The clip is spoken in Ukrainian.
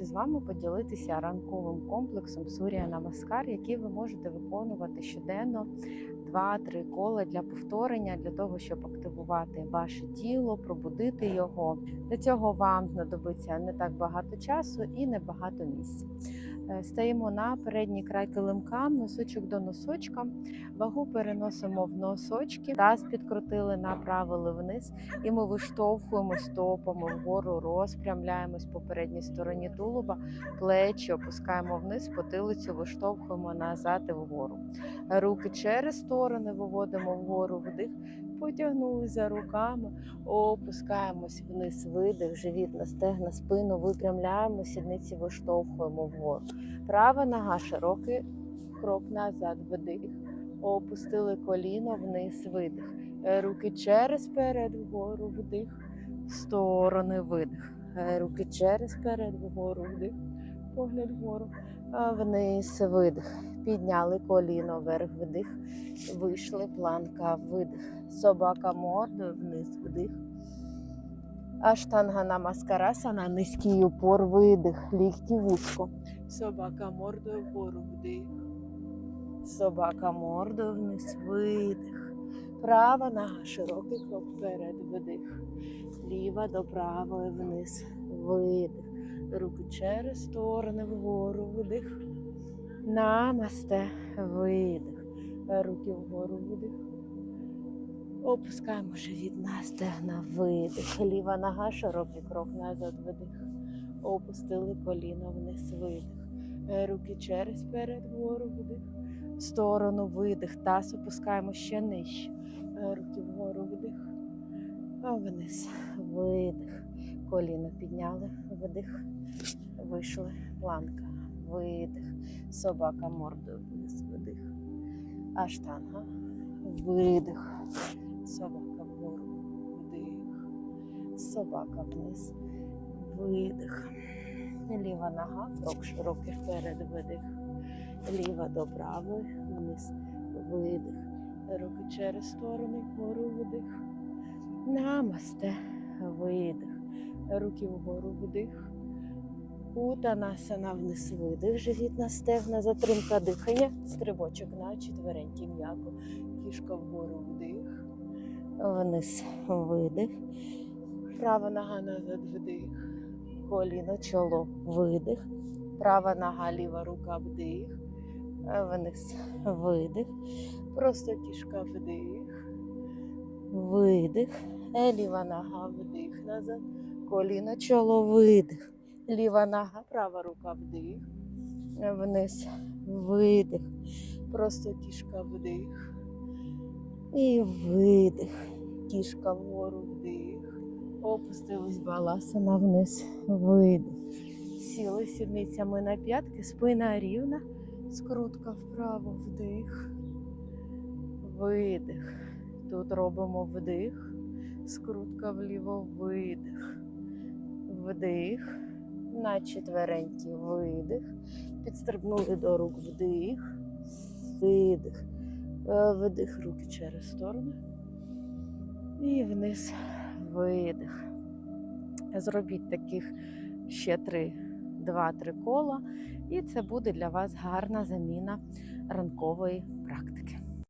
хочу з вами поділитися ранковим комплексом Сурія Намаскар, який ви можете виконувати щоденно 2-3 кола для повторення, для того, щоб активувати ваше тіло, пробудити його. Для цього вам знадобиться не так багато часу і не багато місць. Е, Стаємо на передній край килимка, носочок до носочка, вагу переносимо в носочки, таз підкрутили, направили вниз, і ми виштовхуємо стопами вгору, розпрямляємось по передній стороні тулуба, плечі опускаємо вниз, потилицю виштовхуємо назад і вгору. Руки через сторони виводимо вгору вдих, потягнули за руками, опускаємось вниз, видих, живіт на стегна, спину, випрямляємо, сідниці виштовхуємо вгору. Права нога, широкий крок назад, вдих. Опустили коліно вниз, видих. Е, Руки через перед вгору, вдих, в сторони, видих. Е, Руки через перед вгору, вдих, погляд вгору, вниз, видих. Підняли коліно вверх, вдих, вийшли, планка, видих. Собака мордою вниз, вдих. Аштанга намаскарасана, низький упор, видих, лікті вузько. Собака мордою вгору, вдих. Собака мордою вниз, видих. Права нога, широкий крок вперед, видих. Ліва до правої вниз, видих. Руки через сторони вгору, видих. Намасте, видих. Руки вгору, видих. Опускаємо живіт на стегна, видих. Ліва нога, широкий крок назад, видих. Опустили коліно вниз, видих. Руки через перед вгору, видих. В сторону видих. Таз опускаємо ще нижче. Руки вгору, видих. Вниз. Видих. Коліно підняли, видих. Вийшли. Планка. Видих. Собака мордою вниз, видих. Аштанга. Видих. Собака вгору. Вдих. Собака вниз. Видих. Ліва нога, крок широкий вперед, видих. Ліва до правої, вниз, видих. Руки через сторони, вгору, видих. Намасте, видих. Руки вгору, вдих. Утанасана вниз, видих. Живіт на стегна, затримка дихання. Стрибочок на четверенькі м'яко. Кішка вгору, вдих. Вниз, видих. Права нога назад, вдих. Коліно, чоло, видих. Права нога, ліва рука, вдих. Вниз, видих. Просто кішка, вдих. Видих. Ліва нога, вдих назад. Коліно, чоло, видих. Ліва нога, права рука, вдих. Вниз, видих. Просто кішка, вдих. І видих. Кішка вгору, вдих. Опустились баласана вниз, видих. Сіли сідницями на п'ятки, спина рівна, скрутка вправо, вдих, видих. Тут робимо вдих, скрутка вліво, видих, вдих, на четверенькі видих, підстрибнули до рук. Вдих, видих, Е, видих, руки через сторону і вниз. Видих. Зробіть таких ще три, два-три кола, і це буде для вас гарна заміна ранкової практики.